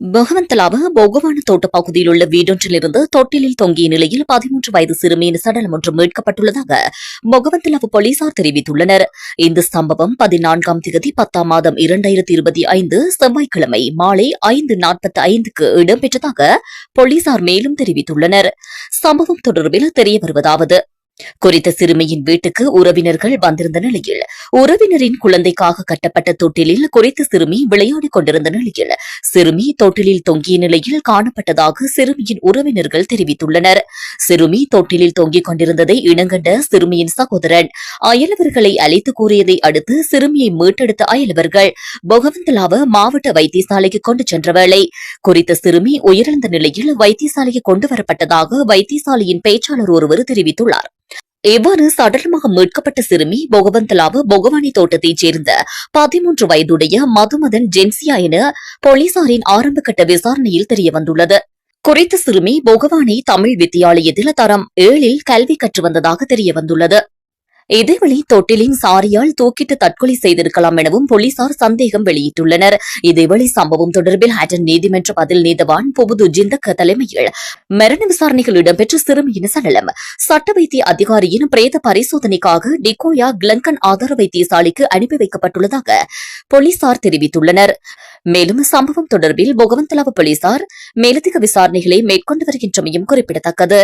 பகவந்தலாவ போகவான தோட்ட பகுதியில் உள்ள வீடொன்றிலிருந்து தொட்டிலில் தொங்கிய நிலையில் பதிமூன்று வயது சிறுமியின் சடலம் ஒன்று மீட்கப்பட்டுள்ளதாக பகவந்தலாவ போலீசார் தெரிவித்துள்ளனர். இந்த சம்பவம் பதினான்காம் தேதி பத்தாம் மாதம் இரண்டாயிரத்தி இருபத்தி ஐந்து செவ்வாய்க்கிழமை மாலை ஐந்து நாற்பத்தி ஐந்துக்கு இடம்பெற்றதாக போலீசார் மேலும் தெரிவித்துள்ளனர். சம்பவம் தொடர்பில் தெரிய வருவதாவது குறித்த சிறுமியின் வீட்டுக்கு உறவினர்கள் வந்திருந்த நிலையில் உறவினரின் குழந்தைக்காக கட்டப்பட்ட தொட்டிலில் குறித்த சிறுமி விளையாடிக் கொண்டிருந்த நிலையில் சிறுமி தொட்டிலில் தொங்கிய நிலையில் காணப்பட்டதாக சிறுமியின் உறவினர்கள் தெரிவித்துள்ளனர். சிறுமி தொட்டிலில் தொங்கிக் கொண்டிருந்ததை இனங்கண்ட சிறுமியின் சகோதரன் அயலவர்களை அழைத்து கூறியதை அடுத்து சிறுமியை மீட்டெடுத்த அயலவர்கள் பொகவந்தலாவ மாவட்ட வைத்தியசாலைக்கு கொண்டு சென்ற வேளை குறித்த சிறுமி உயிரிழந்த நிலையில் வைத்தியசாலைக்கு கொண்டு வரப்பட்டதாக வைத்தியசாலையின் பேச்சாளர் ஒருவர் தெரிவித்துள்ளார். இவ்வாறு சடலமாக மீட்கப்பட்ட சிறுமி பொகவந்தலாவு பொகவானி தோட்டத்தைச் சேர்ந்த பதிமூன்று வயதுடைய மதுமதன் ஜென்சியா என போலீசாரின் ஆரம்பகட்ட விசாரணையில் தெரியவந்துள்ளது. குறித்த சிறுமி பொகவானி தமிழ் வித்தியாலயத்தில் தரம் ஏழில் கல்வி கற்று வந்ததாக தெரியவந்துள்ளது. இதேவேளை தொட்டிலின் சாரியால் தூக்கிட்டு தற்கொலை செய்திருக்கலாம் எனவும் போலீசார் சந்தேகம் வெளியிட்டுள்ளனர். இதேவேளை சம்பவம் தொடர்பில் ஹட்டன் நீதிமன்ற பதில் நீதவான் புபுது ஜிந்தக்க தலைமையில் மரண விசாரணைகள் இடம்பெற்ற சிறுமியின் சடலம் சட்ட வைத்திய அதிகாரியின் பிரேத பரிசோதனைக்காக டிகோயா கிளங்கன் ஆதார வைத்தியசாலைக்கு அனுப்பி வைக்கப்பட்டுள்ளதாக போலீசார் தெரிவித்துள்ளனர். மேலும் சம்பவம் தொடர்பில் பொகவந்தலாவ போலீசார் மேலதிக விசாரணைகளை மேற்கொண்டு வருகின்றமையும் குறிப்பிடத்தக்கது.